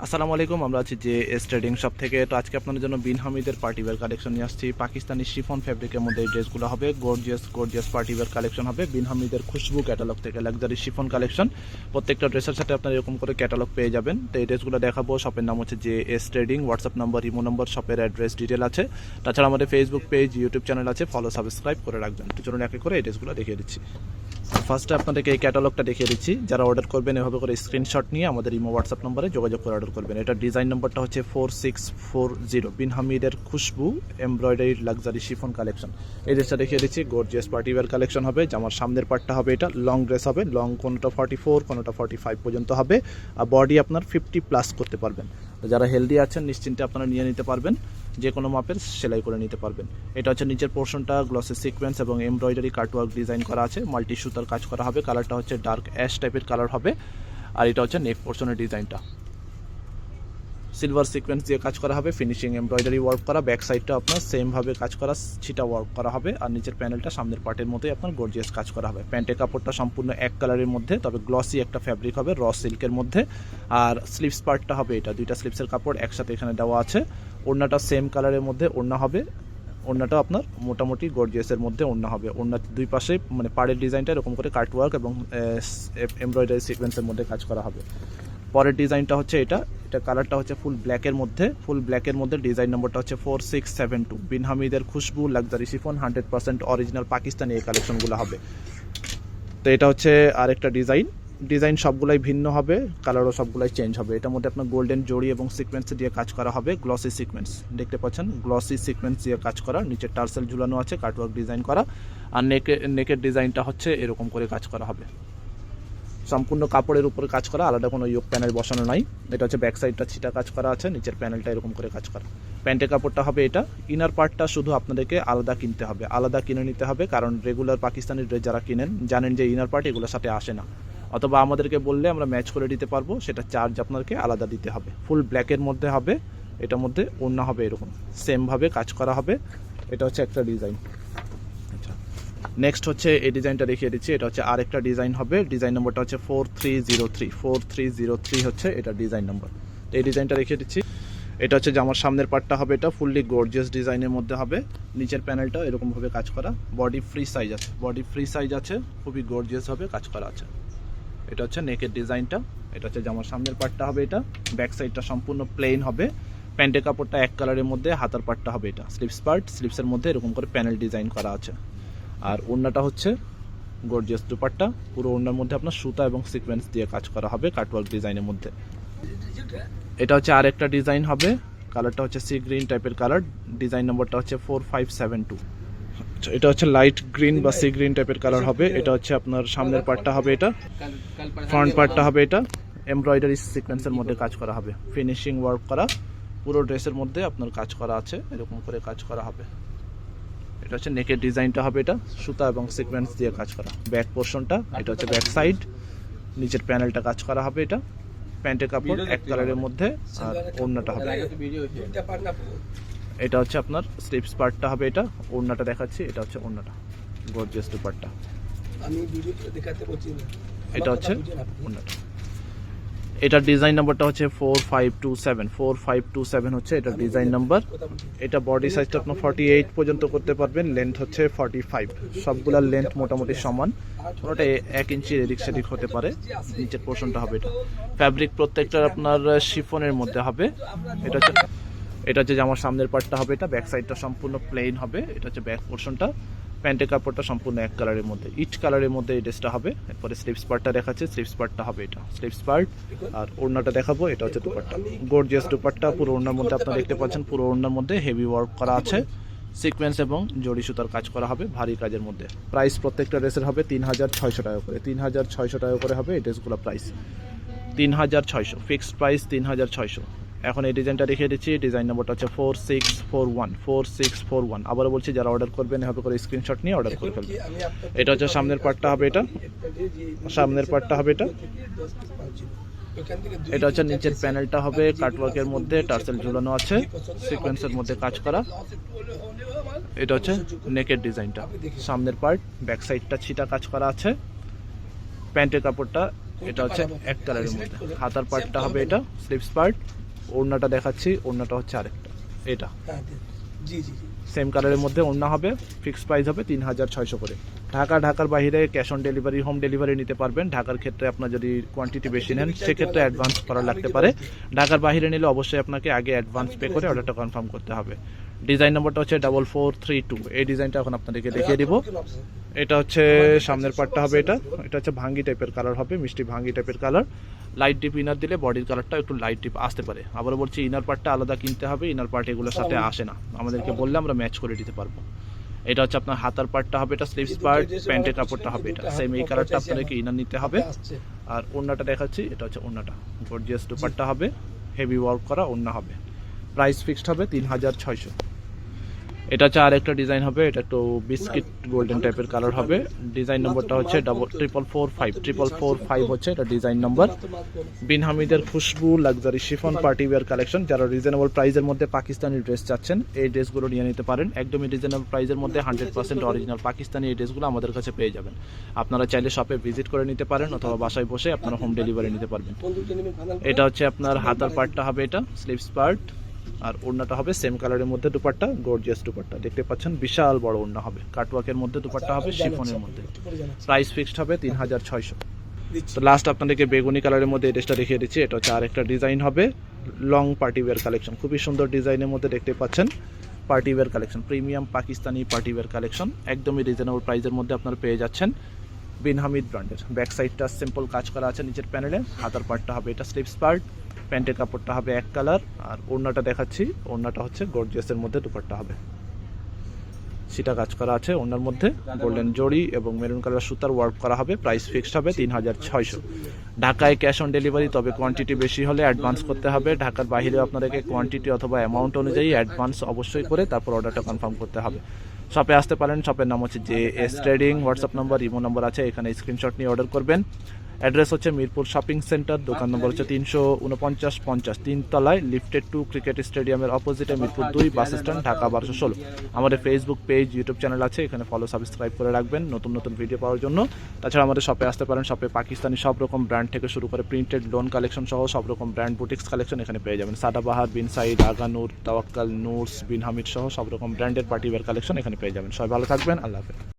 আসসালামু আলাইকুম, আমরা আছি যে এস ট্রেডিং শপ থেকে। তো আজকে আপনাদের জন্য বিন হামিদের পার্টিওয়ার কালেকশন নিয়ে আসছি। পাকিস্তানি শিফন ফ্যাব্রিকের মধ্যে এই ড্রেসগুলো হবে। গর্জিয়াস গর্জিয়াস পার্টিওয়ার কালেকশন হবে। বিন হামিদের খুশবু ক্যাটালগ থেকে লাক্সারি শিফন কালেকশন। প্রত্যেকটা ড্রেসের সাথে আপনারা এরকম করে ক্যাটালগ পেয়ে যাবেন। তো এই ড্রেসগুলো দেখাবো। শপের নাম হচ্ছে যে S trading. WhatsApp number imo number শপের অ্যাড্রেস ডিটেল আছে। তাছাড়া আমাদের ফেসবুক পেজ ইউটিউব চ্যানেল আছে। ফলো সাবস্ক্রাইব করে রাখবেন। তো চলুন একে করে এই ড্রেসগুলো দেখিয়ে দিচ্ছি। ফার্স্টে আপনাদেরকে এই ক্যাটালগটা দেখিয়ে দিচ্ছি। যারা অর্ডার করবেন, এভাবে করে স্ক্রিনশট নিয়ে আমাদের ইমো হোয়াটসঅ্যাপ নম্বরে যোগাযোগ করে অর্ডার করবেন। এটা ডিজাইন নম্বরটা হচ্ছে four six four zero Bin হামিদের Khushbu embroidery luxury chiffon collection. এই ড্রেসটা দেখিয়ে দিচ্ছি গোর্জিয়াস পার্টিওয়ার কালেকশন হবে। জামার সামনের পার্টটা হবে এটা লং ড্রেস হবে লং কোনোটা ফর্টি ফোর কোনোটা ফর্টি ফাইভ পর্যন্ত হবে। আর বডি আপনার ফিফটি প্লাস করতে পারবেন। যারা হেলদি আছেন, নিশ্চিন্তে আপনারা নিয়ে নিতে পারবেন। যে কোনো মাপের সেলাই করে নিতে পারবেন। এটা হচ্ছে নিচের পোর্শনটা গ্লসের সিকোয়েন্স এবং এমব্রয়ডারি কাটওয়ার্ক ডিজাইন করা আছে। মাল্টি সুতার কাজ করা হবে। কালারটা হচ্ছে ডার্ক অ্যাশ টাইপের কালার হবে। আর এটা হচ্ছে নেক পোর্শনের ডিজাইনটা সিলভার সিকোয়েন্স দিয়ে কাজ করা হবে ফিনিশিং এমব্রয়ডারি ওয়ার্ক করা ব্যাক সাইডটা আপনার সেমভাবে কাজ করা, ছিটা ওয়ার্ক করা হবে, আর নিচের প্যানেলটা সামনের পার্টের মধ্যেই আপনার গর্জিয়াস কাজ করা হবে। প্যান্টের কাপড়টা সম্পূর্ণ এক কালারের মধ্যে, তবে গ্লসি একটা ফ্যাব্রিক হবে র সিল্কের মধ্যে। আর স্লিভস পার্টটা হবে এটা, দুইটা স্লিভসের কাপড় একসাথে এখানে দেওয়া আছে। ওড়নাটা সেম কালারের মধ্যে ওড়না হবে ওড়নাটা আপনার মোটামুটি গর্জিয়াসের মধ্যে ওড়না হবে। ওড়নার দুই পাশে মানে পাড়ের ডিজাইনটা এরকম করে কাটওয়ার্ক এবং এমব্রয়ডারি সিকোয়েন্সের মধ্যে কাজ করা হবে। পরের ডিজাইনটা হচ্ছে এটা। এটা কালারটা হচ্ছে ফুল ব্ল্যাকের মধ্যে। ফুল ব্ল্যাকের মধ্যে ডিজাইন নম্বরটা হচ্ছে four six seven two Bin হামিদের Khushbu, luxury chiffon hundred percent original Pakistani এই কালেকশনগুলো হবে। তো এটা হচ্ছে আরেকটা ডিজাইন। ডিজাইন সবগুলাই ভিন্ন হবে, কালারও সবগুলাই চেঞ্জ হবে। এটার মধ্যে আপনার গোল্ডেন জড়ি এবং সিকোয়েন্স দিয়ে কাজ করা হবে গ্লসি সিকোয়েন্স দেখতে পাচ্ছেন গ্লসি সিকোয়েন্স দিয়ে কাজ করা। নিচে টার্সেল ঝুলানো আছে কাটওয়ার্ক ডিজাইন করা। আর নেকে নেকের ডিজাইনটা হচ্ছে এরকম করে কাজ করা হবে। সম্পূর্ণ কাপড়ের উপরে কাজ করা, আলাদা কোনো ইয়োগ প্যানেল বসানো নাই। এটা হচ্ছে ব্যাক সাইডটা ছিটা কাজ করা আছে, নিচের প্যানেলটা এরকম করে কাজ করা। প্যান্টের কাপড়টা হবে এটা। ইনার পার্টটা শুধু আপনাদেরকে আলাদা কিনতে হবে, আলাদা কিনে নিতে হবে, কারণ রেগুলার পাকিস্তানি ড্রেস যারা কিনেন, জানেন যে ইনার পার্ট এগুলোর সাথে আসে না। অথবা আমাদেরকে বললে আমরা ম্যাচ করে দিতে পারব, সেটা চার্জ আপনাকে আলাদা দিতে হবে। ফুল ব্ল্যাকের মধ্যে হবে, এটার মধ্যে ওড়না হবে এরকম। সেমভাবে কাজ করা হবে। এটা হচ্ছে একটা ডিজাইন নেক্সট হচ্ছে এই ডিজাইনটা দেখিয়ে দিচ্ছি। এটা হচ্ছে আরেকটা ডিজাইন হবে। ডিজাইন নম্বরটা হচ্ছে four three zero three four three zero three হচ্ছে এটা ডিজাইন নম্বর এই ডিজাইনটা দেখিয়ে দিচ্ছি। এটা হচ্ছে জামার সামনের পার্টটা হবে এটা। ফুললি গর্জিয়াস ডিজাইনের মধ্যে হবে। নিচের প্যানেলটা এরকমভাবে কাজ করা। বডি ফ্রি সাইজ আছে। বডি ফ্রি সাইজ আছে। খুবই গর্জিয়াস কাজ করা আছে। এটা হচ্ছে নেকের ডিজাইনটা এটা হচ্ছে জামার সামনের পার্টটা হবে এটা। ব্যাক সাইডটা সম্পূর্ণ প্লেন হবে। প্যান্টের কাপড়টা এক কালারের মধ্যে, হাতার পার্টটা হবে এটা। স্লিপস পার্ট স্লিপসের মধ্যে এরকম করে প্যানেল ডিজাইন করা আছে। আর ওড়নাটা হচ্ছে গর্জিয়াস দুপাট্টা। পুরো ওড়নার মধ্যে আপনার সুতা এবং সিকোয়েন্স দিয়ে কাজ করা হবে কাটওয়ার্ক ডিজাইনের মধ্যে। এটা হচ্ছে আরেকটা ডিজাইন হবে। কালারটা হচ্ছে সি গ্রিন টাইপের কালার ডিজাইন নম্বরটা হচ্ছে ফোর ফাইভ সেভেন টু এটা হচ্ছে লাইট গ্রিন বা সি গ্রিন টাইপের কালার হবে। এটা হচ্ছে আপনার সামনের পার্টটা হবে এটা। ফ্রন্ট পার্টটা হবে এটা। এমব্রয়ডারি সিকোয়েন্সের মধ্যে কাজ করা হবে। ফিনিশিং ওয়ার্ক করা। পুরো ড্রেসের মধ্যে আপনার কাজ করা আছে। এরকম করে কাজ করা হবে। এটা হচ্ছে নেকের ডিজাইনটা হবে এটা সুতা এবং সিকোয়েন্স দিয়ে কাজ করা। ব্যাক পোর্শনটা এটা হচ্ছে ব্যাক সাইড নিচের প্যানেলটা কাজ করা হবে এটা। প্যান্টের কাপড় এক কালারের মধ্যে আর ওড়নাটা হবে। এটা হচ্ছে আপনার স্লিপস পার্টটা হবে এটা ওড়নাটা দেখাচ্ছি এটা হচ্ছে ওড়নাটা গর্জিয়াস দুপাট্টা। আমি ভিডিও দেখাতে বলছি এটা হচ্ছে ওড়নাটা। এটার ডিজাইন নাম্বারটা হচ্ছে four five two seven four five two seven হচ্ছে এটার ডিজাইন নাম্বার এটা বডি সাইজটা আপনার ফর্টি এইট পর্যন্ত করতে পারবেন লেন্থ হচ্ছে ফর্টি ফাইভ সবগুলার লেন্থ মোটামুটি সমান। ওটা এক ইঞ্চি এদিক সেদিক হতে পারে। নিচের পোর্শনটা হবে এটা। ফ্যাব্রিক প্রত্যেকটার আপনার শিফনের মধ্যে হবে। এটা হচ্ছে এটা হচ্ছে জামার সামনের পার্টটা হবে এটা। ব্যাক সাইডটা সম্পূর্ণ প্লেন হবে। এটা হচ্ছে ব্যাক পোর্শনটা প্যান্টের কাপড়টা সম্পূর্ণ এক কালারের মধ্যে। ইট কালারের মধ্যে এই ড্রেসটা হবে। এরপরে স্লিপস পার্টটা দেখাচ্ছে। স্লিপস পার্টটা হবে এটা। স্লিপস পার্ট আর ওড়নাটা দেখাবো। এটা হচ্ছে দুপাট্টা। গর্জিয়াস দুপাট্টা। পুরো ওড়নার মধ্যে আপনারা দেখতে পাচ্ছেন। পুরো ওড়নার মধ্যে হেভি ওয়ার্ক করা আছে। সিকোয়েন্স এবং জড়ি সুতার কাজ করা হবে ভারী কাজের মধ্যে। প্রাইস প্রত্যেকটা ড্রেসের হবে তিন হাজার ছয়শো টাকা করে। তিন হাজার ছয়শো টাকা করে হবে এই ড্রেসগুলো প্রাইস তিন হাজার ছয়শো। ফিক্সড প্রাইস তিন হাজার ছয়শো। এখন এই ডিজাইনটা দেখিয়ে দিচ্ছি। ডিজাইন নম্বরটা হচ্ছে four six four one four six four one আবারও বলছি যারা অর্ডার করবেন এভাবে করে স্ক্রিনশট নিয়ে অর্ডার করে ফেলবেন। এটা হচ্ছে সামনের পার্টটা হবে এটা। সামনের পার্টটা হবে এটা। এটা হচ্ছে নিচের প্যানেলটা হবে কাটওয়ার্কের মধ্যে টার্সেল ঝুলানো আছে সিকোয়েন্সের মধ্যে কাজ করা। এটা হচ্ছে নেকের ডিজাইনটা সামনের পার্ট ব্যাক সাইডটা ছিটা কাজ করা আছে। প্যান্টের কাপড়টা এটা হচ্ছে এক কালারের মধ্যে। হাতার পার্টটা হবে এটা স্লিপস পার্ট ওড়নাটা দেখাচ্ছি ওড়নাটা হচ্ছে আরেকটা। এটা? হ্যাঁ, জি জি জি। সেম কালারের মধ্যে ওড়না হবে ফিক্সড প্রাইস হবে তিন হাজার ছয়শো করে। ঢাকা ঢাকার বাইরে cash on delivery home delivery নিতে পারবেন। ঢাকার ক্ষেত্রে আপনার যদি কোয়ান্টিটি বেশি নেন সেক্ষেত্রে অ্যাডভান্স করা লাগতে পারে। ঢাকার বাইরে নিলে অবশ্যই আপনাকে আগে অ্যাডভান্স পে করে অর্ডারটা কনফার্ম করতে হবে। ডিজাইন নম্বরটা হচ্ছে ডাবল ফোর থ্রি টু এই ডিজাইনটা এখন আপনাদেরকে দেখিয়ে দিব। এটা হচ্ছে সামনের পার্টটা হবে এটা। এটা হচ্ছে ভাঙ্গি টাইপের কালার হবে মিষ্টি ভাঙ্গি টাইপের কালার লাইট ডিপ ইনার দিলে বডির কালারটা একটু লাইট ডিপ আসতে পারে। আবার বলছি ইনার পার্টটা আলাদা কিনতে হবে ইনার পার্ট এগুলোর সাথে আসে না। আমাদেরকে বললে আমরা ম্যাচ করে দিতে পারব। এটা হচ্ছে আপনার হাতার পার্টটা হবে এটা স্লিভস পার্ট প্যান্টের কাপড়টা হবে এটা। সেম এই কালারটা আপনাদেরকে ইনার নিতে হবে। আর ওড়নাটা দেখাচ্ছি এটা হচ্ছে ওড়নাটা গর্জিয়াস দুপাট্টা হবে হেভি ওয়ার্ক করা ওড়না হবে। প্রাইস ফিক্সড হবে তিন হাজার ছয়শো। এটা হচ্ছে আর একটা ডিজাইন হবে, এটা একটু বিস্কিট গোল্ডেন টাইপের কালার হবে। ডিজাইন নম্বরটা হচ্ছে double triple four five triple four five হচ্ছে এটা ডিজাইন নম্বর বিন হামিদের Khushbu luxury chiffon party wear collection যারা রিজনেবল প্রাইসের মধ্যে পাকিস্তানি ড্রেস চাচ্ছেন, এই ড্রেসগুলো নিয়ে নিতে পারেন। একদমই রিজনেবল প্রাইসের মধ্যে হান্ড্রেড পার্সেন্ট অরিজিনাল পাকিস্তানি এই ড্রেসগুলো আমাদের কাছে পেয়ে যাবেন। আপনারা চাইলে শপে ভিজিট করে নিতে পারেন অথবা বাসায় বসে আপনারা হোম ডেলিভারি নিতে পারবেন। এটা হচ্ছে আপনার হাতার পার্টটা হবে এটা স্লিভস পার্ট আর ওড়নাটা হবে সেম কালারের মধ্যে দুপাট্টা গর্জিয়াস দুপাট্টা। দেখতে পাচ্ছেন বিশাল বড় ওড়না হবে। কাটওয়ার্কের মধ্যে দুপাট্টা হবে শিফনের মধ্যে। প্রাইস ফিক্সড হবে তিন হাজার ছয়শো। তো লাস্ট আপনাদেরকে বেগুনি কালারের মধ্যে ড্রেসটা দেখিয়ে দিচ্ছি। এটা হচ্ছে আরেকটা ডিজাইন হবে লং পার্টি ওয়্যার কালেকশন খুবই সুন্দর ডিজাইনের মধ্যে দেখতে পাচ্ছেন party wear collection premium Pakistani party wear collection একদমই রিজনেবল প্রাইসের মধ্যে আপনারা পেয়ে যাচ্ছেন বিন হামিদ ব্র্যান্ডের ব্যাক সাইডটা সিম্পল কাজ করা আছে নিচের প্যানেলে হাতার পার্টটা হবে এটা স্লিপস পার্ট প্যান্টের কাপড়টা হবে এক কালার, আর ওড়নাটা দেখাচ্ছি। ওড়নাটা হচ্ছে গর্জিয়াসের মধ্যে দুপাট্টা হবে। সেটা কাজ করা আছে ওনার মধ্যে। গোল্ডেন জড়ি এবং মেরুন কালার সুতার ওয়ার্ক করা হবে। প্রাইস ফিক্সড হবে তিন হাজার ছয়শো। ঢাকায় ক্যাশ অন ডেলিভারি তবে কোয়ান্টিটি বেশি হলে অ্যাডভান্স করতে হবে। ঢাকার বাইরে আপনাদেরকে কোয়ান্টিটি অথবা অ্যামাউন্ট অনুযায়ী অ্যাডভান্স অবশ্যই করে তারপর অর্ডারটা কনফার্ম করতে হবে। শপে আসতে পারেন শপের নাম হচ্ছে যে S trading WhatsApp number imo number আছে, এখানে স্ক্রিনশট নিয়ে অর্ডার করবেন। অ্যাড্রেস হচ্ছে মিরপুর শপিং সেন্টার দোকান নম্বর হচ্ছে তিনশো উনপঞ্চাশ পঞ্চাশ, তিনতলায় লিফটেড টু ক্রিকেট স্টেডিয়ামের অপোজিটে মিরপুর দুই বাস স্ট্যান্ড ঢাকা বারোশো ষোলো। আমাদের ফেসবুক পেজ ইউটিউব চ্যানেল আছে, এখানে ফলো সাবস্ক্রাইব করে রাখবেন নতুন নতুন ভিডিও পাওয়ার জন্য। তাছাড়া আমাদের শপে আসতে পারেন শপে পাকিস্তানি সব রকম ব্র্যান্ড থেকে শুরু করে প্রিন্টেড লোন কালেকশন সহ সব রকম ব্র্যান্ড বুটিক্স কালেকশন এখানে পেয়ে যাবেন। সাদাবাহার বিন সাইড আগা নূর, তাওয়াক্কাল, নূরস, বিন হামিদ সহ সব রকম ব্র্যান্ডের পার্টি ওয়্যার কালেকশন এখানে পেয়ে যাবেন। সবাই ভালো থাকবেন, আল্লাহ হাফেজ।